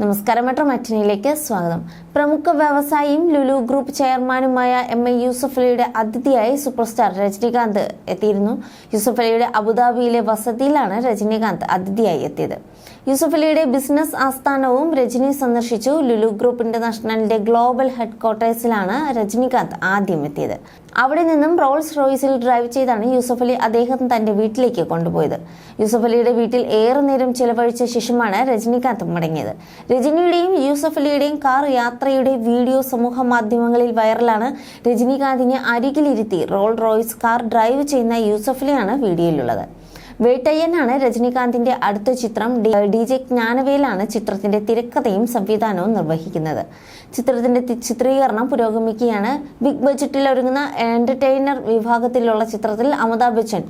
നമസ്കാരം. മെട്രോ മറ്റിനിലേക്ക് സ്വാഗതം. പ്രമുഖ വ്യവസായിയും ലുലു ഗ്രൂപ്പ് ചെയർമാനുമായ എം എ യൂസഫ് അലിയുടെ അതിഥിയായി സൂപ്പർ സ്റ്റാർ രജനീകാന്ത് എത്തിയിരുന്നു. യൂസഫ് അലിയുടെ അബുദാബിയിലെ വസതിയിലാണ് രജനീകാന്ത് അതിഥിയായി എത്തിയത്. യൂസഫ് അലിയുടെ ബിസിനസ് ആസ്ഥാനവും രജനി സന്ദർശിച്ചു. ലുലു ഗ്രൂപ്പ് ഇന്റർനാഷണലിന്റെ ഗ്ലോബൽ ഹെഡ്ക്വാർട്ടേഴ്സിലാണ് രജനികാന്ത് ആദ്യം എത്തിയത്. അവിടെ നിന്നും റോൾസ് റോയ്സിൽ ഡ്രൈവ് ചെയ്താണ് യൂസുഫലി അദ്ദേഹം തന്റെ വീട്ടിലേക്ക് കൊണ്ടുപോയത്. യൂസുഫലിയുടെ വീട്ടിൽ ഏറെ നേരം ചിലവഴിച്ച ശേഷമാണ് രജനികാന്ത് മടങ്ങിയത്. രജനിയുടെയും യൂസഫലിയുടെയും കാർ യാത്രയുടെ വീഡിയോ സമൂഹ മാധ്യമങ്ങളിൽ വൈറലാണ്. രജനികാന്തിനെ അരികിലിരുത്തി റോൾ റോയ്സ് കാർ ഡ്രൈവ് ചെയ്യുന്ന യൂസഫലിയാണ് വീഡിയോയിലുള്ളത്. വേട്ടയ്യനാണ് രജനീകാന്തിന്റെ അടുത്ത ചിത്രം. ഡി- ജെ ജ്ഞാനവേലാണ് ചിത്രത്തിന്റെ തിരക്കഥയും സംവിധാനവും നിർവഹിക്കുന്നത്. ചിത്രത്തിന്റെ ചിത്രീകരണം പുരോഗമിക്കുകയാണ്. ബിഗ് ബജറ്റിൽ ഒരുങ്ങുന്ന എന്റർടൈനർ വിഭാഗത്തിലുള്ള ചിത്രത്തിൽ അമിതാഭ് ബച്ചൻ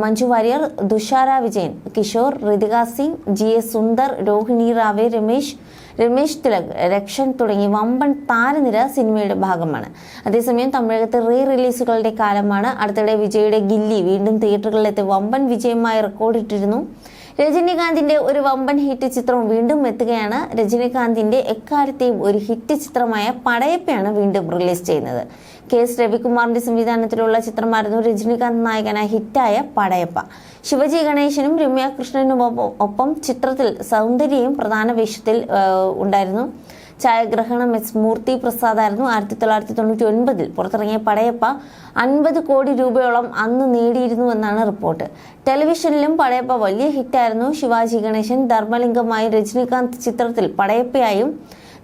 മഞ്ജു വാര്യർ തുഷാര വിജയൻ കിഷോർ ഋതിക സിംഗ് ജി എസ് സുന്ദർ രോഹിണി റാവെ രമേശ് രമേശ് തിലക് രക്ഷൻ തുടങ്ങി വമ്പൻ താരനിര സിനിമയുടെ ഭാഗമാണ്. അതേസമയം തമിഴകത്ത് റീ റിലീസുകളുടെ കാലമാണ്. അടുത്തിടെ വിജയുടെ ഗില്ലി വീണ്ടും തിയേറ്ററുകളിലെത്തി വമ്പൻ വിജയമായി റെക്കോർഡിട്ടിരുന്നു രജനീകാന്തിന്റെ ഒരു വമ്പൻ ഹിറ്റ് ചിത്രം വീണ്ടും എത്തുകയാണ്. രജനീകാന്തിന്റെ എക്കാലത്തെയും ഒരു ഹിറ്റ് ചിത്രമായ പടയപ്പയാണ് വീണ്ടും റിലീസ് ചെയ്യുന്നത്. കെ എസ് രവികുമാറിന്റെ സംവിധാനത്തിലുള്ള ചിത്രമായിരുന്നു രജനീകാന്ത് നായകനായ ഹിറ്റായ പടയപ്പ. ശിവജി ഗണേശനും രമ്യ കൃഷ്ണനും ഒപ്പം- ഒപ്പം ചിത്രത്തിൽ സൗന്ദര്യയും പ്രധാന വേഷത്തിൽ ഉണ്ടായിരുന്നു. ഛായാഗ്രഹണം എസ് മൂർത്തി പ്രസാദായിരുന്നു. ആയിരത്തി തൊള്ളായിരത്തി തൊണ്ണൂറ്റി ഒൻപതിൽ പുറത്തിറങ്ങിയ പടയപ്പ അൻപത് കോടി രൂപയോളം അന്ന് നേടിയിരുന്നു എന്നാണ് റിപ്പോർട്ട്. ടെലിവിഷനിലും പടയപ്പ വലിയ ഹിറ്റായിരുന്നു. ശിവാജി ഗണേശൻ ധർമ്മലിംഗമായി രജനീകാന്ത് ചിത്രത്തിൽ പടയപ്പയായും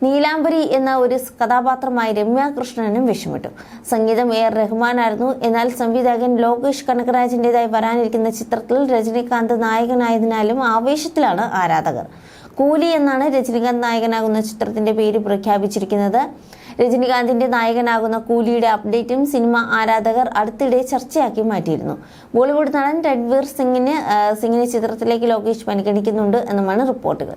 നീലാംബരി എന്ന ഒരു കഥാപാത്രമായി രമ്യ കൃഷ്ണനും വിഷമിട്ടു. സംഗീതം എ ആർ റഹ്മാനായിരുന്നു. എന്നാൽ സംവിധായകൻ ലോകേഷ് കനകരാജിന്റെതായി വരാനിരിക്കുന്ന ചിത്രത്തിൽ രജനീകാന്ത് നായകനായതിനാലും ആവേശത്തിലാണ് ആരാധകർ. കൂലി എന്നാണ് രജനീകാന്ത് നായകനാകുന്ന ചിത്രത്തിന്റെ പേര് പ്രഖ്യാപിച്ചിരിക്കുന്നത്. രജനീകാന്തിന്റെ നായകനാകുന്ന കൂലിയുടെ അപ്ഡേറ്റും സിനിമ ആരാധകർ അടുത്തിടെ ചർച്ചയാക്കി മാറ്റിയിരുന്നു. ബോളിവുഡ് നടൻ രൺവീർ സിംഗിന് സിംഗിന് ചിത്രത്തിലേക്ക് ലോകേഷ് പരിഗണിക്കുന്നുണ്ട് എന്നുമാണ് റിപ്പോർട്ടുകൾ.